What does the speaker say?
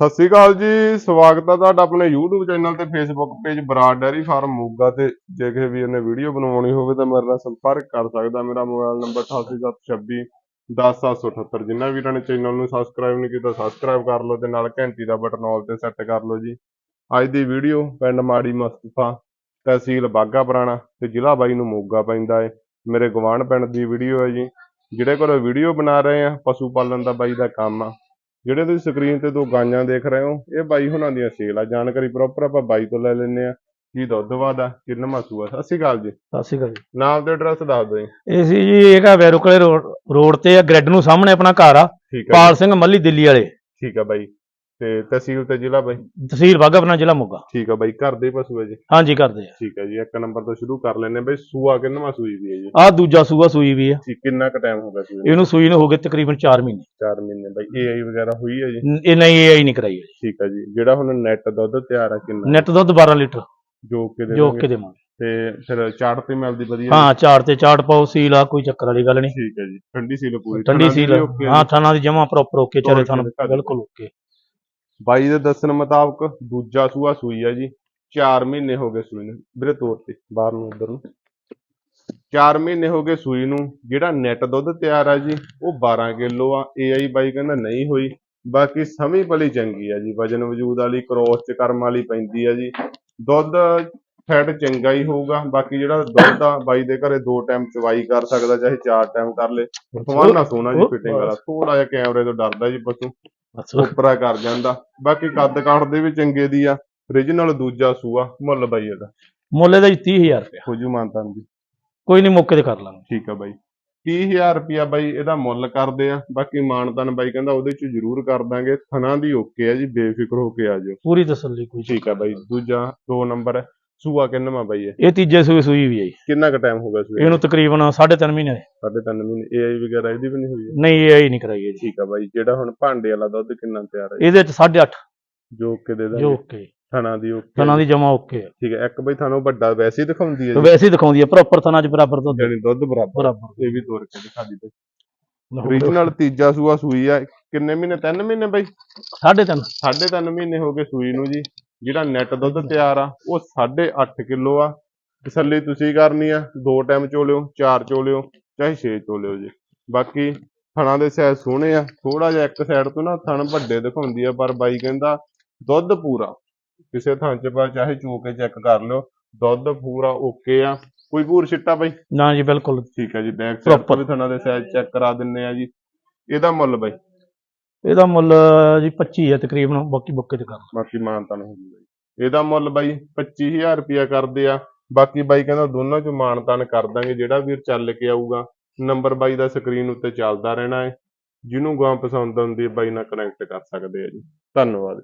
ਸਤਿ ਸ੍ਰੀ ਅਕਾਲ ਜੀ, ਸਵਾਗਤ ਹੈ ਤੁਹਾਡਾ ਆਪਣੇ YouTube ਚੈਨਲ ਤੇ Facebook page Brar dairy farm Moga ਤੇ। ਜੇ ਕਿਸੇ ਵੀਰ ਨੇ ਵੀਡੀਓ ਬਣਵਾਉਣੀ ਹੋਵੇ ਤਾਂ ਮੇਰੇ ਨਾਲ ਸੰਪਰਕ ਕਰ ਸਕਦਾ। ਮੇਰਾ ਮੋਬਾਈਲ ਨੰਬਰ 8876 10778 ਜਿਨ੍ਹਾਂ ਵੀਰਾਂ ਨੇ ਚੈਨਲ ਨੂੰ ਸਬਸਕ੍ਰਾਈਬ ਨਹੀਂ ਕੀਤਾ ਸਬਸਕ੍ਰਾਈਬ ਕਰ ਲਓ ਤੇ ਨਾਲ ਘੰਟੀ ਦਾ ਬਟਨ ਆਲ ਤੇ ਸੈੱਟ ਕਰ ਲਓ ਜੀ। ਅੱਜ ਦੀ ਵੀਡੀਓ ਪਿੰਡ ਮਾੜੀ ਮਸਤਫਾ, ਤਹਿਸੀਲ ਬਾਗਾ ਪੁਰਾਣਾ ਤੇ ਜ਼ਿਲ੍ਹਾ ਬਾਈ ਨੂੰ ਮੋਗਾ ਪੈਂਦਾ ਹੈ ਮੇਰੇ ਗਵਾਂਢ ਪਿੰਡ ਦੀ ਵੀਡੀਓ ਹੈ ਜੀ। ਜਿਹੜੇ ਕੋਲ ਵੀਡੀਓ ਬਣਾ ਰਹੇ ਆ, ਪਸ਼ੂ ਪਾਲਣ ਦਾ ਬਾਈ ਦਾ ਕੰਮ ਆ। ਜਿਹੜੇ ਤੁਸੀਂ ਸਕਰੀਨ ਤੇ ਦੋ ਗਾਈਆਂ ਦੇਖ ਰਹੇ ਹੋ ਇਹ ਬਾਈ ਹੁਣਾਂ ਦੀਆਂ ਸੇਲ ਆ। ਜਾਣਕਾਰੀ ਪ੍ਰੋਪਰ ਆਪਾਂ ਬਾਈ ਤੋਂ ਲੈ ਲੈਂਦੇ ਆ ਕੀ ਦੁੱਧ ਵਾਦਾ ਕਿੰਨਾ ਮਾਸੂ ਆ। ਸਤਿ ਸ਼੍ਰੀ ਅਕਾਲ ਜੀ। ਸਤਿ ਸ਼੍ਰੀ ਅਕਾਲ ਜੀ। ਨਾਮ ਤੇ ਐਡਰੈਸ ਦੱਸ ਦਿਓ ਜੀ। ਇਹ ਸੀ ਜੀ ਇਹ ਹੈਗਾ ਵੈਰੋਕਲੇ ਰੋਡ ਰੋਡ ਤੇ ਆ ਗ੍ਰੈਡ ਨੂੰ ਸਾਹਮਣੇ ਆਪਣਾ ਘਰ ਆ। ਪਾਲ ਸਿੰਘ ਮੱਲੀ ਦਿੱਲੀ ਵਾਲੇ। ਠੀਕ ਹੈ ਬਾਈ। ਤੇ ਤਹਿਸੀਲ ਤੇ ਜ਼ਿਲ੍ਹਾ ਬਾਈ? ਤਹਿਸੀਲ ਬਾਘਾਪੁਰਾ ਜ਼ਿਲ੍ਹਾ ਮੋਗਾ। ਠੀਕ ਹੈ ਬਾਈ ਘਰ ਦੇ ਹੀ ਪਸ਼ੂ ਹੈ ਜੀ? ਹਾਂਜੀ ਕਰਦੇ ਆ। ਠੀਕ ਹੈ ਜੀ ਇੱਕ ਨੰਬਰ ਤੋਂ ਸ਼ੁਰੂ ਕਰ ਆ ਬਾਈ ਸੂਆ ਕਿੰਨਾ ਸੂਈ ਵੀ ਹੈ ਜੀ? ਆ ਦੂਜਾ ਸੂਆ ਸੂਈ ਵੀ ਆ। ਠੀਕ ਕਿੰਨਾ ਕੁ ਟਾਈਮ ਹੋ ਗਿਆ ਸੂਈ ਨੂੰ? ਇਹਨੂੰ ਸੂਈ ਨੂੰ ਹੋ ਗਏ ਤਕਰੀਬਨ 4 ਮਹੀਨੇ। 4 ਮਹੀਨੇ ਬਾਈ ਏਆਈ ਵਗੈਰਾ ਹੋਈ ਹੈ ਜੀ? ਇਹ ਨਹੀਂ ਇਹ ਆਈ ਨਹੀਂ ਕਰਾਈ ਹੈ ਠੀਕ ਹੈ ਜੀ ਜਿਹੜਾ ਹੁਣ ਨੈਟ ਦੁੱਧ ਤਿਆਰ ਆ ਕਿੰਨਾ? ਨੈਟ ਦੁੱਧ 12 ਲੀਟਰ। ਜੋ ਕਿ ਦੇ ਜੋ। ਕੇ ਦੇਵਾਂਗੇ। ਤੇ ਫਿਰ ਚਾਟ ਤੇ ਮਿਲਦੀ ਵਧੀਆ ਹਾਂ ਚਾਰ ਤੇ ਚਾਟ ਪਾਓ ਸੀਲ ਆ ਕੋਈ ਚੱਕਰ ਵਾਲੀ ਗੱਲ ਨਹੀਂ। ਠੀਕ ਹੈ ਜੀ ਠੰਡੀ ਸੀਲ ਪੂਰੀ। ਠੰਡੀ ਸੀਲ ਹੈ ਹਾਂ। ਥਾਣਾ ਦੀ ਜਮਾ ਪ੍ਰੋਪਰ ਓਕੇ ਚਾਰੇ ਦਿਖਾ ਦਿਓ। ਬਿਲਕੁਲ ਓਕੇ ਬਾਈ ਦੇ ਦੱਸਣ ਮੁਤਾਬਕ ਦੂਜਾ ਸੂਆ ਸੂਈ ਆ ਜੀ। 4 ਮਹੀਨੇ ਹੋ ਗਏ ਸੂਈ ਨੂੰ ਵੀਰੇ ਤੋਰ ਤੇ ਬਾਹਰ ਨੂੰ ਉਧਰ ਨੂੰ। 4 ਮਹੀਨੇ ਹੋ ਗਏ ਸੂਈ ਨੂੰ ਜਿਹੜਾ ਨੈਟ ਦੁੱਧ ਤਿਆਰ ਆ ਜੀ ਉਹ 12 ਕਿਲੋ ਆ। ਏਆਈ ਬਾਈ ਕਹਿੰਦਾ ਨਹੀਂ ਹੋਈ ਬਾਕੀ ਸਮੀ ਭਲੀ ਚੰਗੀ ਆ ਜੀ। ਵਜਨ ਵਜੂਦ ਵਾਲੀ ਕ੍ਰੋਸ ਚ ਕਰਮ ਵਾਲੀ ਪੈਂਦੀ ਆ ਜੀ। ਦੁੱਧ ਫੈਟ ਚੰਗਾ ਹੀ ਹੋਊਗਾ ਬਾਕੀ ਜਿਹੜਾ ਦੁੱਧ ਆ ਬਾਈ ਦੇ ਘਰੇ ਦੋ ਟਾਈਮ ਚਵਾਈ ਕਰ ਸਕਦਾ ਚਾਹੇ ਚਾਰ ਟਾਈਮ ਕਰ ਲੇ। ਸਵਾਨਾ ਸੋਨਾ ਜੀ ਫਿਟਿੰਗ ਵਾਲਾ। ਥੋੜਾ ਜਿਹਾ ਕੈਮਰੇ ਤੋਂ ਡਰਦਾ ਜੀ ਪਸ਼ੂ। ਉਪਰਾ ਕਰ ਜਾਂਦਾ। ਬਾਕੀ ਕੱਦ ਕਾਠ ਦੇ ਵੀ ਚੰਗੇ ਦੀ ਆ। Origignal ਦੂਜਾ ਸੂਆ ਮੁੱਲ ਬਾਈ ਇਹਦਾ। ਮੁੱਲ ਇਹਦਾ ਜੀ 30000 ਰੁਪਇਆ। ਹੋ ਜੂ ਮਾਨਤਾਂ ਦੀ। ਕੋਈ ਨਹੀਂ ਮੌਕੇ ਤੇ ਕਰ ਲਾਂਗੇ। ਠੀਕ ਆ ਬਾਈ। 30000 ਰੁਪਿਆ ਬਾਈ ਇਹਦਾ ਮੁੱਲ ਕਰਦੇ ਆ। ਬਾਕੀ ਮਾਨਤਾਨ ਬਾਈ ਕਹਿੰਦਾ ਉਹਦੇ ਚ ਜ਼ਰੂਰ ਕਰ ਦਾਂਗੇ। ਥਣਾ ਦੀ ਓਕੇ ਆ ਜੀ ਬੇਫਿਕਰ ਹੋ ਕੇ ਆ ਜਾਓ। ਪੂਰੀ ਤਸੱਲੀ ਕੋਈ ਠੀਕ ਆ ਬਾਈ। ਦੂਜਾ ਦੋ ਨੰਬਰ ਹੈ। ਸੂਆ ਕਿੰਨਵਾ ਬਾਈ ਇਹ? ਇਹ ਤੀਜੇ ਸੂਏ ਸੂਈ ਵੀ ਆ ਜੀ। ਕਿੰਨਾ ਕੁ ਟਾਈਮ ਹੋ ਗਿਆ ਸੂਏ ਇਹਨੂੰ ਤਕਰੀਬਨ 3.5 ਮਹੀਨੇ ਹੋਏ। ਸਾਢੇ ਤਿੰਨ ਮਹੀਨੇ। ਏਆਈ ਵਗੈਰਾ ਇਹਦੀ ਵੀ ਨਹੀਂ ਹੋਈ ਹੈ? ਨਹੀਂ ਇਹ ਆਈ ਨਹੀਂ ਕਰਾਈ ਹੈ ਜੀ। ਠੀਕ ਆ ਬਾਈ ਜਿਹੜਾ ਹੁਣ ਭਾਂਡੇ ਵਾਲਾ ਦੁੱਧ ਕਿੰਨਾ ਤਿਆਰ ਹੈ? ਇਹਦੇ ਚ 8.5 ਜੋ ਕਿ ਦੇ ਦਾਂਗੇ। ਓਕੇ। ਥਣਾ ਦੀ ਓਕੇ। ਥਣਾ ਦੀ ਜਮਾ ਓਕੇ। ਆ ਠੀਕ ਹੈ ਇੱਕ ਬਾਈ ਥਾਣੋਂ ਵੱਡਾ ਵੈਸੇ ਹੀ ਦਿਖਾਉਂਦੀ ਹੈ ਜੀ। ਵੈਸੇ ਹੀ ਦਿਖਾਉਂਦੀ ਹੈ ਪ੍ਰੋਪਰ ਥਣਾ ਚ ਬਰਾਬਰ ਦੁੱਧ। ਜਾਨੀ ਦੁੱਧ ਬਰਾਬਰ। ਬਰਾਬਰ। ਇਹ ਵੀ ਤੋਰ ਕੇ ਦਿਖਾ ਦੀ ਬਾਈ origignal ਤੀਜਾ ਸੂਆ ਸੂਈ ਆ। ਕਿੰਨੇ ਮਹੀਨੇ? ਤਿੰਨ ਮਹੀਨੇ ਬਾਈ? ਸਾਢੇ ਤਿੰਨ। ਸਾਢੇ ਤਿੰਨ ਮਹੀਨੇ ਹੋ ਗਏ ਸੂਈ ਨੂੰ ਜੀ। ਜਿਹੜਾ ਨੈਟ ਦੁੱਧ ਤਿਆਰ ਆ ਉਹ 8.5 ਕਿਲੋ ਆ। ਤਸੱਲੀ ਤੁਸੀਂ ਕਰਨੀ ਆ ਦੋ ਟਾਈਮ ਚੋਲਿਓ ਚਾਰ ਚੋਲਿਓ ਚਾਹੇ ਛੇ ਚੋਲਿਓ ਜੀ। ਬਾਕੀ ਥਣਾ ਦੇ ਸਾਈਜ਼ ਸੋਹਣੇ ਆ ਥੋੜਾ ਜਿਹਾ ਇੱਕ ਸਾਈਡ ਤੋਂ ਨਾ ਥਣ ਵੱਡੇ ਦਿਖਾਉਂਦੀ ਆ ਪਰ ਬਾਈ ਕਹਿੰਦਾ ਦੁੱਧ ਪੂਰਾ। ਕਿਸੇ ਥਾਂ 'ਚ ਬਾ ਚਾਹੇ ਚੋ ਕੇ ਚੈੱਕ ਕਰ ਲਿਓ ਦੁੱਧ ਪੂਰਾ ਓਕੇ ਆ। ਕੋਈ ਭੂਰ ਛਿੱਟਾ ਬਾਈ? ਨਾ ਜੀ ਬਿਲਕੁਲ। ਠੀਕ ਹੈ ਜੀ ਬੈਕ ਸਾਈਡ ਤੋਂ. ਵੀ ਥਣਾ ਦੇ ਸਾਈਜ਼ ਚੈੱਕ ਕਰਾ ਦਿੰਨੇ ਆ ਜੀ। ਇਹਦਾ ਮੁੱਲ ਬਾਈ ਇਹਦਾ ਮੁੱਲ ਜੀ 25 ਹੈ ਤਕਰੀਬਨ, ਬਾਕੀ ਬੁੱਕੇ ਤੇ ਕਰ ਲਓ। ਬਾਕੀ ਮਾਨਤਾ ਨਹੀਂ ਹੁੰਦੀ ਇਹਦਾ ਮੁੱਲ ਬਾਈ 25000 ਰੁਪਇਆ ਕਰਦੇ ਆ। ਬਾਕੀ ਬਾਈ ਕਹਿੰਦਾ ਦੋਨਾਂ ਚ ਮਾਨਤਾਨ ਕਰ ਦਾਂਗੇ, ਜਿਹੜਾ ਵੀਰ ਚੱਲ ਕੇ ਆਊਗਾ, ਨੰਬਰ ਬਾਈ ਦਾ ਸਕਰੀਨ ਉੱਤੇ ਚੱਲਦਾ ਰਹਿਣਾ ਹੈ। ਜਿਹਨੂੰ ਗਾਂ ਪਸੰਦ ਆਉਂਦੀ ਹੈ, ਬਾਈ ਨਾਲ ਕਨੈਕਟ ਕਰ ਸਕਦੇ ਆ ਜੀ। ਧੰਨਵਾਦ